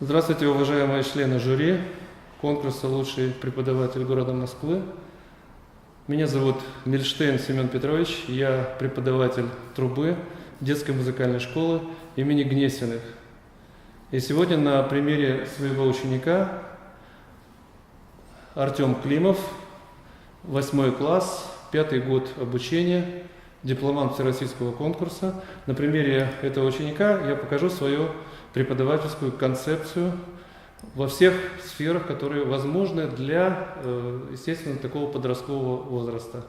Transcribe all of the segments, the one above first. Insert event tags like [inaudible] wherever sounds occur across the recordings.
Здравствуйте, уважаемые члены жюри конкурса «Лучший преподаватель города Москвы». Меня зовут Мильштейн Семен Петрович, я преподаватель трубы детской музыкальной школы имени Гнесиных. И сегодня на примере своего ученика Артем Климов, восьмой класс, пятый год обучения, дипломант всероссийского конкурса. На примере этого ученика я покажу свою преподавательскую концепцию во всех сферах, которые возможны для, э, естественно, такого подросткового возраста.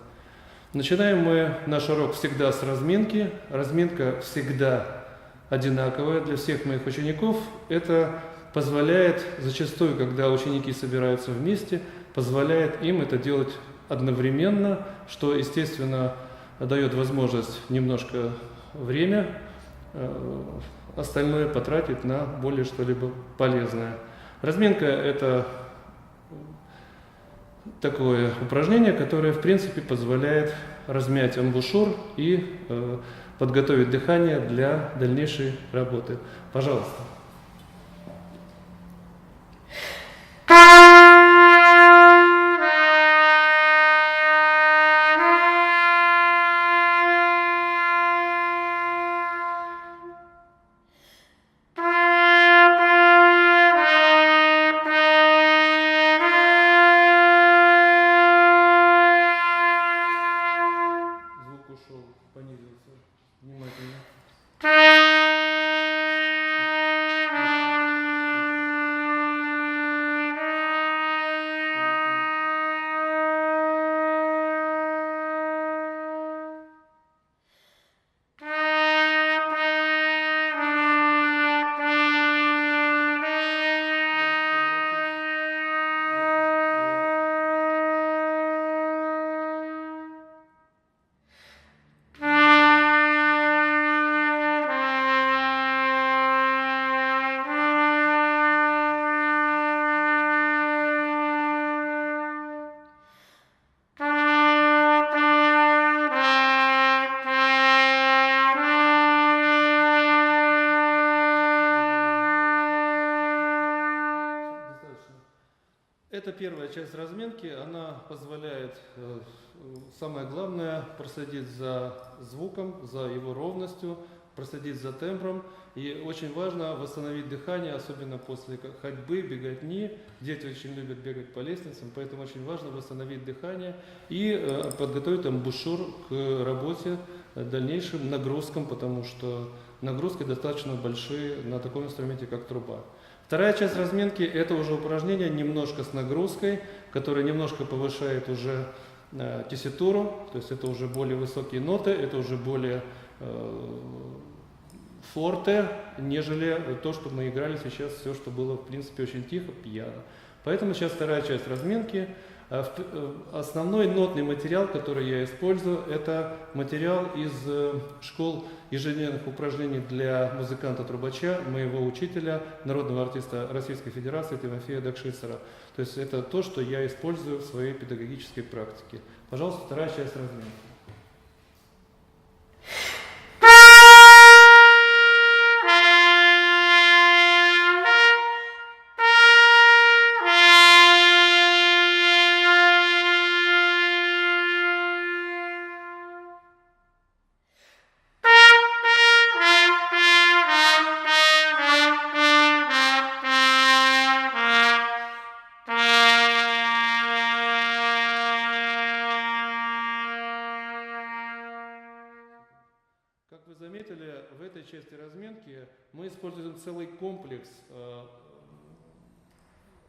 Начинаем мы наш урок всегда с разминки. Разминка всегда одинаковая для всех моих учеников. Это позволяет зачастую, когда ученики собираются вместе, позволяет им это делать одновременно, что, естественно, дает возможность немножко время, э, остальное потратить на более что-либо полезное. Разминка – это такое упражнение, которое, в принципе, позволяет размять амбушюр и э, подготовить дыхание для дальнейшей работы. Пожалуйста. Первая часть разминки, она позволяет, э, самое главное, проследить за звуком, за его ровностью, проследить за тембром. И очень важно восстановить дыхание, особенно после ходьбы, беготни. Дети очень любят бегать по лестницам, поэтому очень важно восстановить дыхание и э, подготовить амбушюр к работе, э, дальнейшим нагрузкам, потому что нагрузки достаточно большие на таком инструменте, как труба. Вторая часть разминки – это уже упражнение немножко с нагрузкой, которое немножко повышает уже э, тесситуру, то есть это уже более высокие ноты, это уже более э, форте, нежели то, что мы играли сейчас, все, что было, в принципе, очень тихо, пьяно. Поэтому сейчас вторая часть разминки. А э, Основной нотный материал, который я использую, это материал из э, школ ежедневных упражнений для музыканта-трубача, моего учителя, народного артиста Российской Федерации Тимофея Дакшицера. То есть это то, что я использую в своей педагогической практике. Пожалуйста, вторая часть разминки. Комплекс э,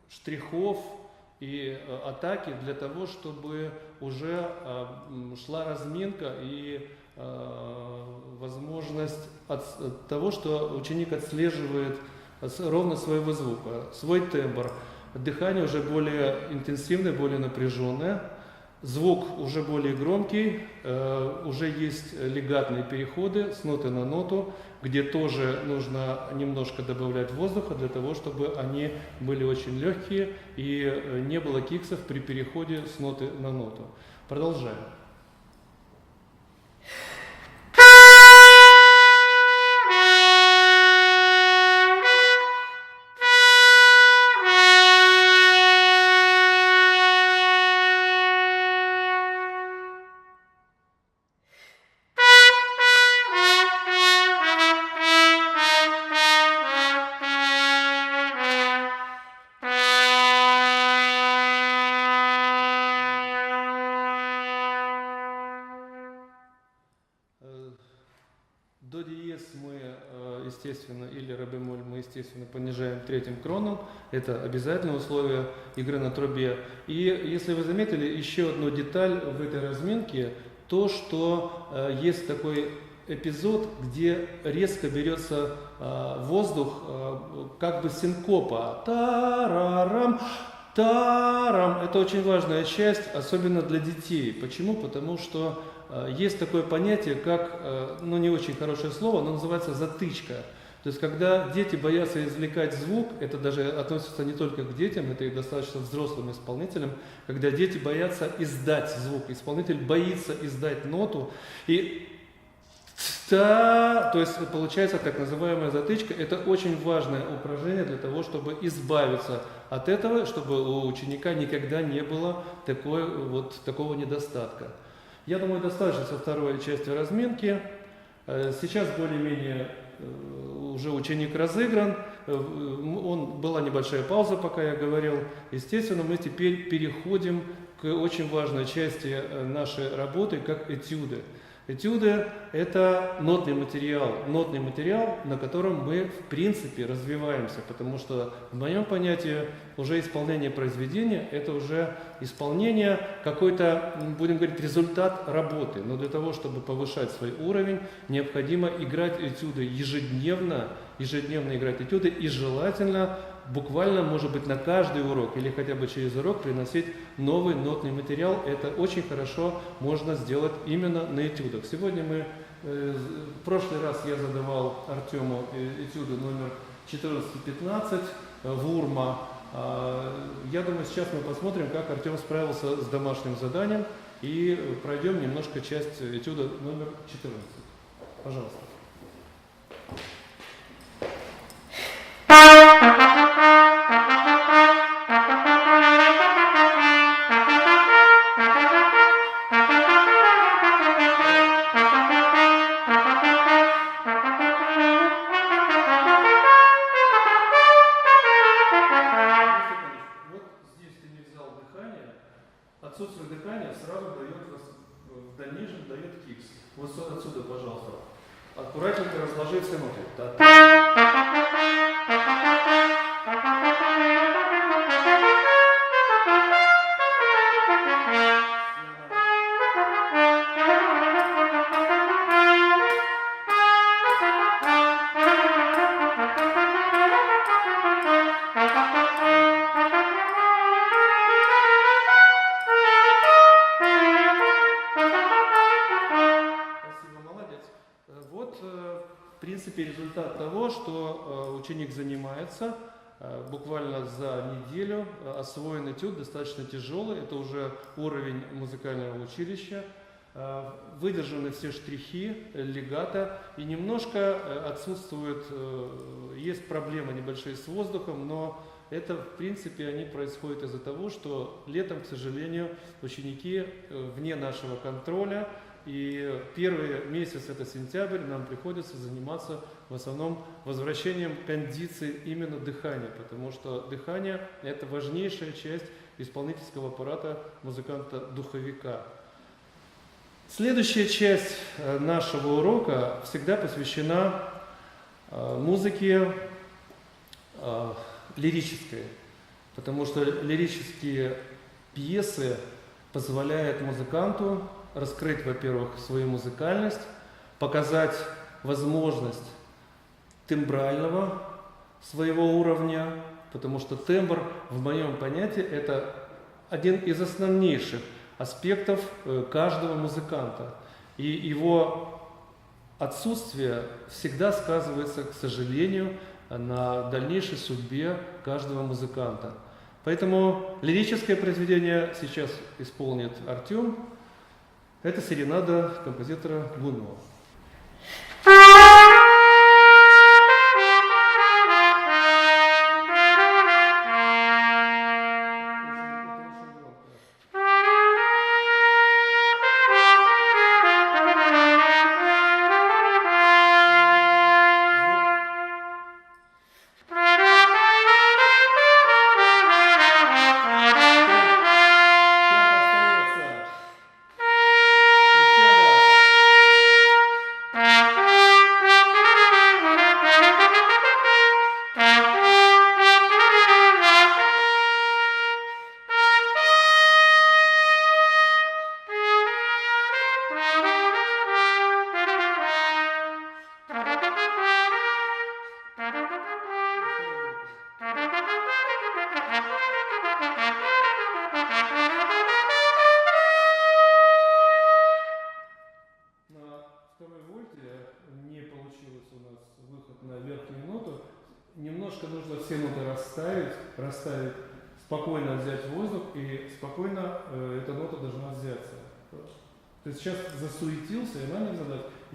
штрихов и э, атаки для того, чтобы уже э, шла разминка и возможность от- того, что ученик отслеживает ровно своего звука, свой тембр. Дыхание уже более интенсивное, более напряженное. Звук уже более громкий, э, уже есть легатные переходы с ноты на ноту, где тоже нужно немножко добавлять воздуха для того, чтобы они были очень легкие и э, не было киксов при переходе с ноты на ноту. Продолжаем. Естественно, или ре бемоль мы, естественно, понижаем третьим кроном. Это обязательное условие игры на трубе. И если вы заметили, еще одну деталь в этой разминке, то, что э, есть такой эпизод, где резко берется э, воздух, э, как бы синкопа. Тарарам, тарам. Это очень важная часть, особенно для детей. Почему? Потому что э, есть такое понятие, как, э, ну не очень хорошее слово, но называется затычка. То есть, когда дети боятся извлекать звук, это даже относится не только к детям, это и достаточно взрослым исполнителям, когда дети боятся издать звук, исполнитель боится издать ноту, и та, то есть получается так называемая затычка, это очень важное упражнение для того, чтобы избавиться от этого, чтобы у ученика никогда не было такой, вот, такого недостатка. Я думаю, достаточно со второй части разминки. Э, сейчас более-менее э, уже ученик разыгран, э, он, была небольшая пауза, пока я говорил. Естественно, мы теперь переходим к очень важной части нашей работы, как этюды. Этюды – это нотный материал, нотный материал, на котором мы в принципе развиваемся, потому что в моем понятии уже исполнение произведения – это уже исполнение какой-то, будем говорить, результат работы. Но для того, чтобы повышать свой уровень, необходимо играть этюды ежедневно, ежедневно играть этюды и желательно буквально, может быть, на каждый урок или хотя бы через урок приносить новый нотный материал. Это очень хорошо можно сделать именно на этюдах. Сегодня мы, э, в прошлый раз я задавал Артему э, этюды номер 14-15 э, Вурма. А, я думаю, сейчас мы посмотрим, как Артем справился с домашним заданием и пройдем немножко часть этюда номер 14. Пожалуйста. аккуратненько разложи все ноты. Да? Ученик занимается, э, буквально за неделю э, освоен этюд, достаточно тяжелый, это уже уровень музыкального училища, э, выдержаны все штрихи, легато, и немножко отсутствует, есть проблемы небольшие с воздухом, но это, в принципе, они происходят из-за того, что летом, к сожалению, ученики вне нашего контроля, и первый месяц, это сентябрь, нам приходится заниматься в основном возвращением кондиции именно дыхания, потому что дыхание – это важнейшая часть исполнительского аппарата музыканта-духовика. Следующая часть э, нашего урока всегда посвящена э, музыке э, лирической, потому что лирические пьесы позволяют музыканту раскрыть, во-первых, свою музыкальность, показать возможность тембрального своего уровня, потому что тембр в моем понятии это один из основнейших аспектов э, каждого музыканта. И его отсутствие всегда сказывается, к сожалению, на дальнейшей судьбе каждого музыканта. Поэтому лирическое произведение сейчас исполнит Артем. Это серенада композитора Гунова.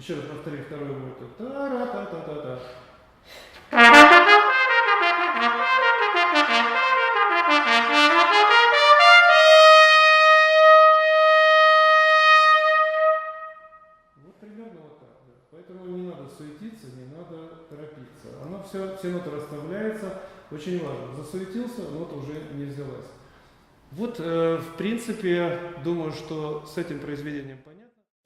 Еще раз повтори второй вольт. Та-ра-та-та-та-та. Вот примерно вот так. да. Поэтому не надо суетиться, не надо торопиться. Оно все, все ноты расставляется. Очень важно. Засуетился, нота уже не взялась. Вот, э, в принципе, думаю, что с этим произведением понятно.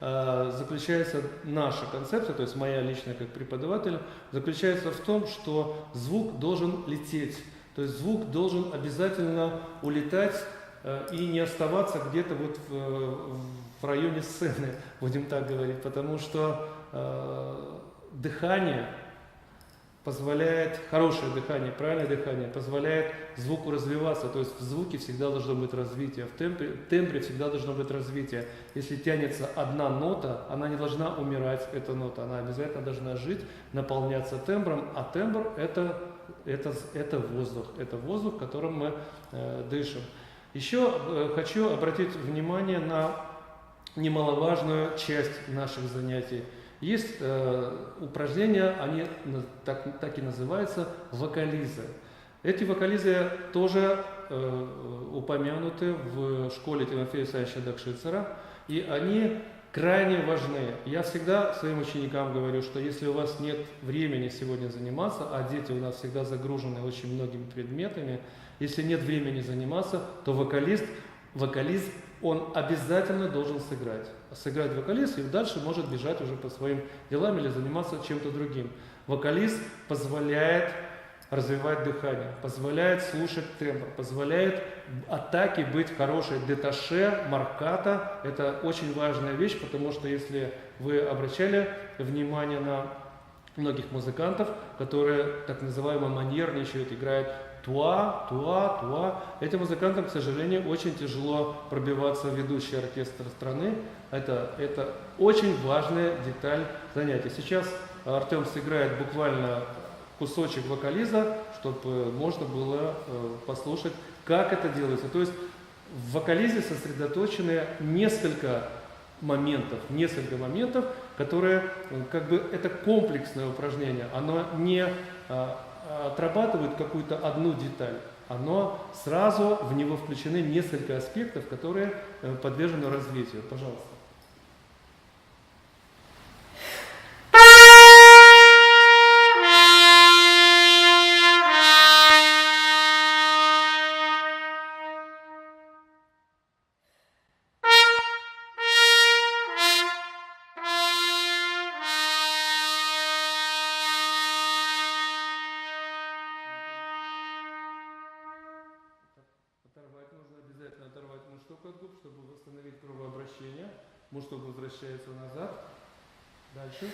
А, Заключается наша концепция, то есть моя личная как преподаватель, заключается в том, что звук должен лететь. То есть звук должен обязательно улетать э, и не оставаться где-то вот в, в районе сцены, [laughs] будем так говорить, потому что э, дыхание позволяет, хорошее дыхание, правильное дыхание, позволяет звуку развиваться. То есть в звуке всегда должно быть развитие, в темпе, в тембре всегда должно быть развитие. Если тянется одна нота, она не должна умирать, эта нота, она обязательно должна жить, наполняться тембром, а тембр это, это, это воздух, это воздух, которым мы э, дышим. Еще э, хочу обратить внимание на немаловажную часть наших занятий. Есть э, упражнения, они так, так и называются вокализы. Эти вокализы тоже э, упомянуты в школе Тимофея Исаевича Дакшицера, и они крайне важны. Я всегда своим ученикам говорю, что если у вас нет времени сегодня заниматься, а дети у нас всегда загружены очень многими предметами, если нет времени заниматься, то вокалист, вокалист, он обязательно должен сыграть. Сыграть вокалист и дальше может бежать уже по своим делам или заниматься чем-то другим. Вокалист позволяет развивать дыхание, позволяет слушать тембр, позволяет атаке быть хорошей. Деташе, марката – это очень важная вещь, потому что если вы обращали внимание на многих музыкантов, которые так называемо манерничают, играют туа, туа, туа. Этим музыкантам, к сожалению, очень тяжело пробиваться в ведущий оркестр страны. Это, это очень важная деталь занятия. Сейчас Артем сыграет буквально кусочек вокализа, чтобы можно было э, послушать, как это делается. То есть в вокализе сосредоточены несколько моментов, несколько моментов, которые э, как бы это комплексное упражнение, оно не а, отрабатывает какую-то одну деталь, оно сразу в него включены несколько аспектов, которые э, подвержены развитию. Пожалуйста. Возвращается назад. Дальше.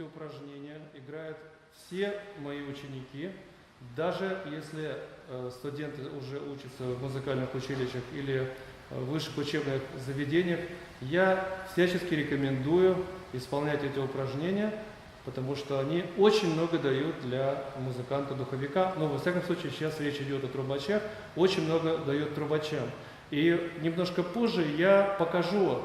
Эти упражнения играют все мои ученики, даже если э, студенты уже учатся в музыкальных училищах или э, высших учебных заведениях, я всячески рекомендую исполнять эти упражнения, потому что они очень много дают для музыканта-духовика. Ну, во всяком случае, сейчас речь идет о трубачах, очень много дает трубачам. И немножко позже я покажу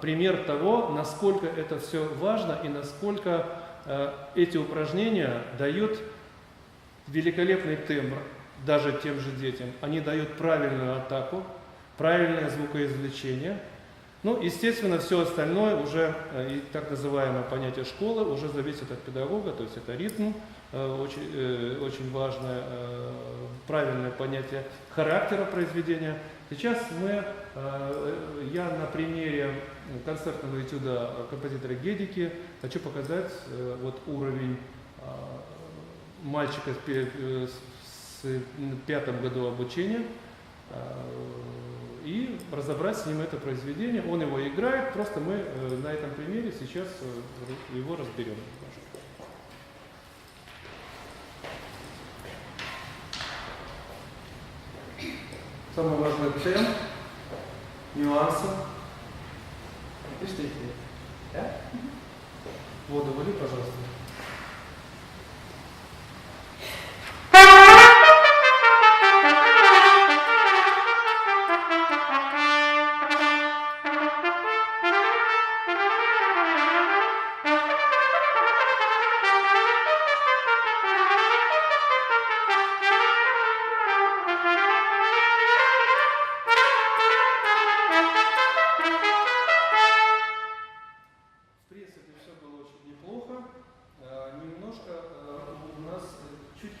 пример того, насколько это все важно и насколько а, эти упражнения дают великолепный тембр даже тем же детям. Они дают правильную атаку, правильное звукоизвлечение. Ну, естественно, все остальное уже, э, и так называемое понятие школы, уже зависит от педагога, то есть это ритм, очень, э, очень важное, правильное понятие характера произведения. Сейчас мы, я на примере концертного этюда композитора Гедики хочу показать вот уровень мальчика с пятом году обучения и разобрать с ним это произведение. Он его играет, просто мы э, на этом примере сейчас э, его разберем. Самое важное тем, нюансы. Пишите. Да? Воду вали, пожалуйста.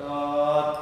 Дальше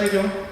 идем. А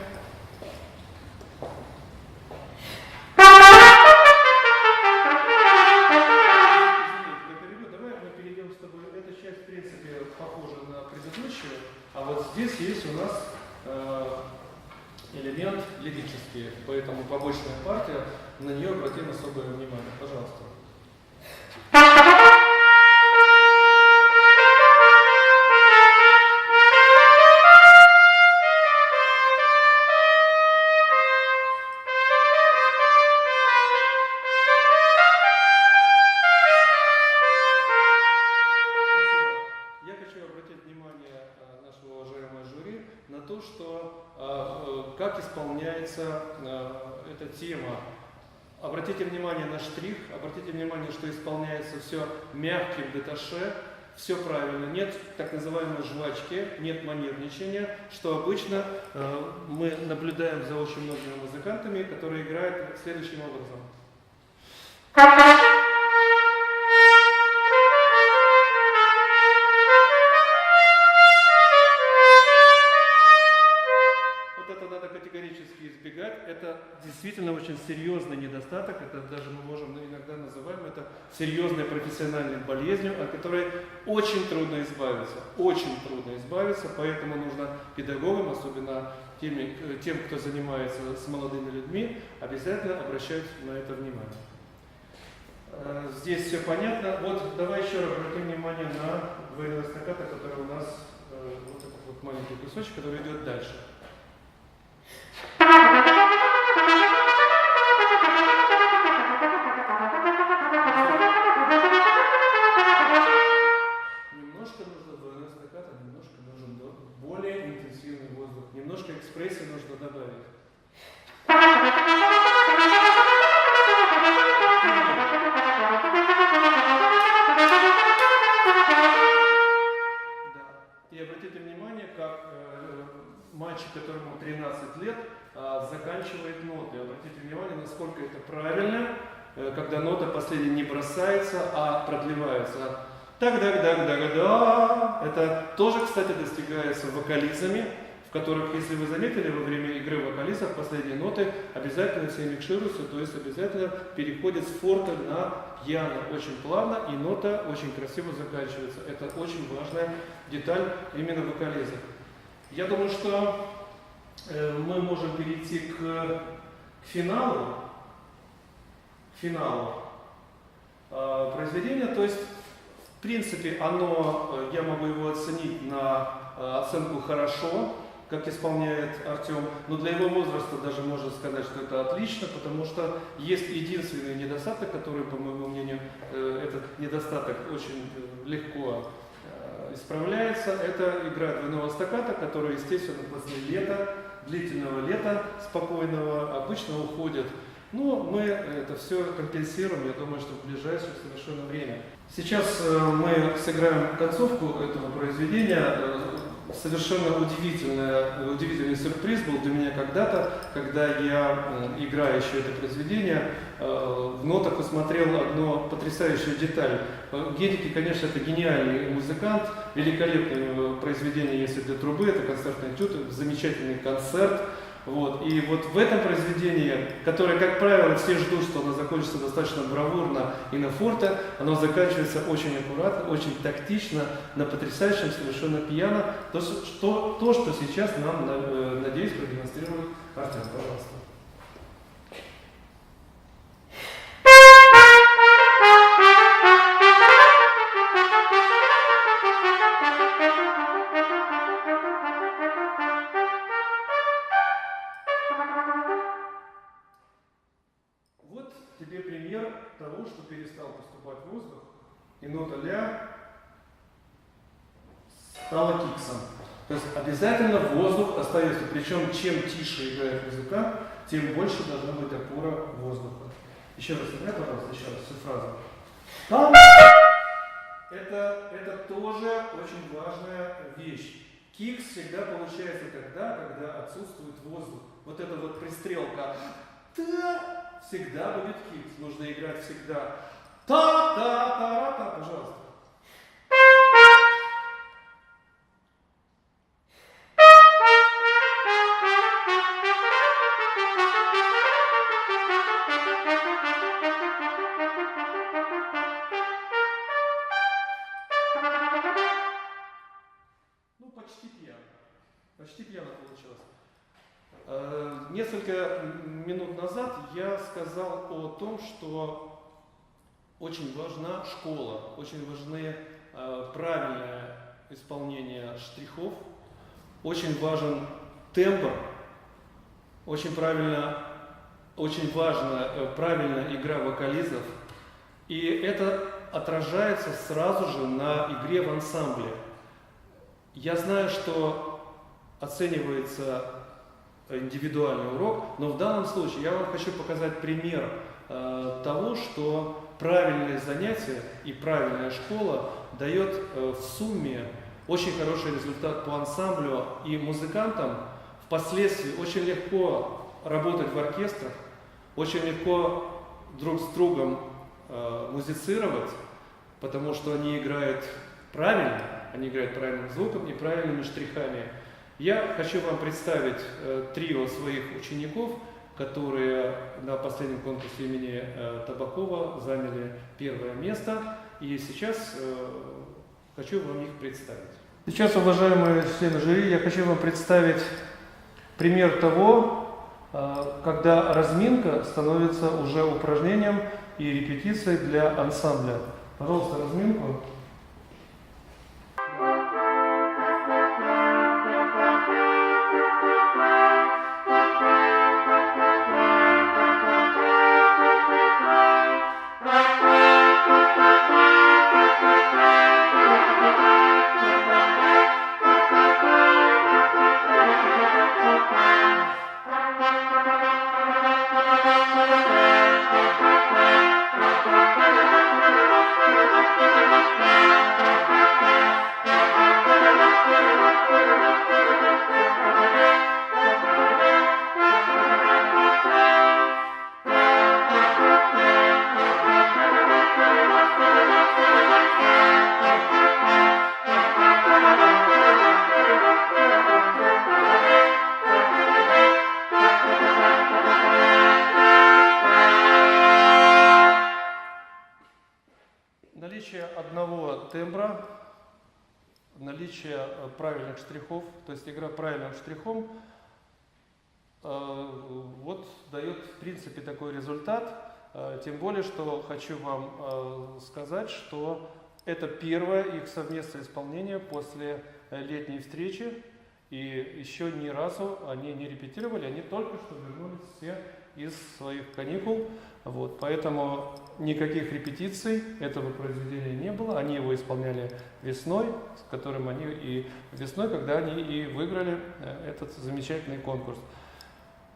все мягким деташе, все правильно, нет так называемой жвачки, нет манерничания, что обычно э, мы наблюдаем за очень многими музыкантами, которые играют следующим образом. Действительно очень серьезный недостаток, это даже мы можем иногда называем это серьезной профессиональной болезнью, от которой очень трудно избавиться, очень трудно избавиться, поэтому нужно педагогам, особенно теми, э, тем, кто занимается с молодыми людьми, обязательно обращать на это внимание. Э, Здесь все понятно. Вот давай еще раз обратим внимание на двойное стаката, который у нас э, вот этот вот маленький кусочек, который идет дальше. Которых, если вы заметили, во время игры вокализов последние ноты обязательно все микшируются, то есть обязательно переходит с форта на пьяно очень плавно, и нота очень красиво заканчивается. Это очень важная деталь именно вокализа. Я думаю, что э, мы можем перейти к, финалу. Финалу э, произведения. То есть, в принципе, оно, э, я могу его оценить на оценку хорошо, как исполняет Артем, но для его возраста даже можно сказать, что это отлично, потому что есть единственный недостаток, который, по моему мнению, э, этот недостаток очень э, легко э, исправляется, это игра двойного стаката, которая, естественно, после лета, длительного лета спокойного, обычно уходит. Но мы это все компенсируем, я думаю, что в ближайшее совершенно время. Сейчас мы сыграем концовку этого произведения. Совершенно удивительная, удивительный сюрприз был для меня когда-то, когда я, э, играя еще это произведение, э, в нотах усмотрел одну потрясающую деталь. Э, Гедики, конечно, это гениальный музыкант, великолепное произведение, если для трубы, это концертный этюд, замечательный концерт. Вот. И вот в этом произведении, которое, как правило, все ждут, что оно закончится достаточно бравурно и на форте, оно заканчивается очень аккуратно, очень тактично, на потрясающем совершенно пьяно. То, что, то, что сейчас нам, э, надеюсь, продемонстрирует Артем. Пожалуйста. И нота ля стала киксом. То есть обязательно воздух остается. Причем чем тише играет музыкант, тем больше должна быть опора воздуха. Еще раз сыграй, пожалуйста, еще раз всю фразу. Это, это тоже очень важная вещь. Кикс всегда получается тогда, когда отсутствует воздух. Вот эта вот пристрелка всегда будет кикс. Нужно играть всегда та-та-та-та, пожалуйста. Ну, почти пьяно. Почти пьяно получилось. Э, Несколько минут назад я сказал о том, что очень важна школа, очень важны э, правильное исполнение штрихов, очень важен тембр, очень правильно, очень важна э, правильная игра вокализов, и это отражается сразу же на игре в ансамбле. Я знаю, что оценивается индивидуальный урок, но в данном случае я вам хочу показать пример э, того, что правильное занятие и правильная школа дает э, в сумме очень хороший результат по ансамблю и музыкантам впоследствии очень легко работать в оркестрах, очень легко друг с другом э, музицировать, потому что они играют правильно, они играют правильным звуком и правильными штрихами. Я хочу вам представить э, трио своих учеников. Которые на последнем конкурсе имени э, Табакова заняли первое место. И сейчас э, хочу вам их представить. Сейчас, уважаемые члены жюри, я хочу вам представить пример того, э, когда разминка становится уже упражнением и репетицией для ансамбля. Пожалуйста, разминку. Есть игра правильным штрихом, э, вот дает в принципе такой результат. Э, Тем более, что хочу вам э, сказать, что это первое их совместное исполнение после летней встречи. И еще ни разу они не репетировали, они только что вернулись все из своих каникул. Вот, поэтому никаких репетиций этого произведения не было. Они его исполняли весной, с которым они и весной, когда они и выиграли э, этот замечательный конкурс.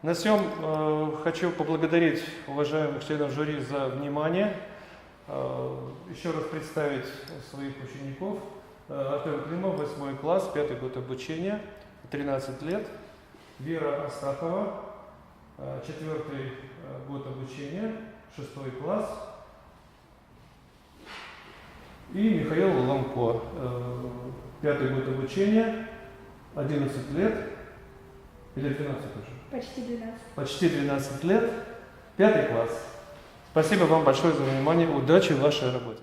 На всем э, хочу поблагодарить уважаемых членов жюри за внимание. Э, еще раз представить своих учеников. Э, Артем Климов, 8 класс, 5 год обучения, 13 лет. Вера Астахова, э, 4 год обучения, 6 класс. И Михаил Ломко, 5 год обучения, 11 лет. Или 12 уже? Почти 12. Почти 12 лет, 5 класс. Спасибо вам большое за внимание. Удачи в вашей работе.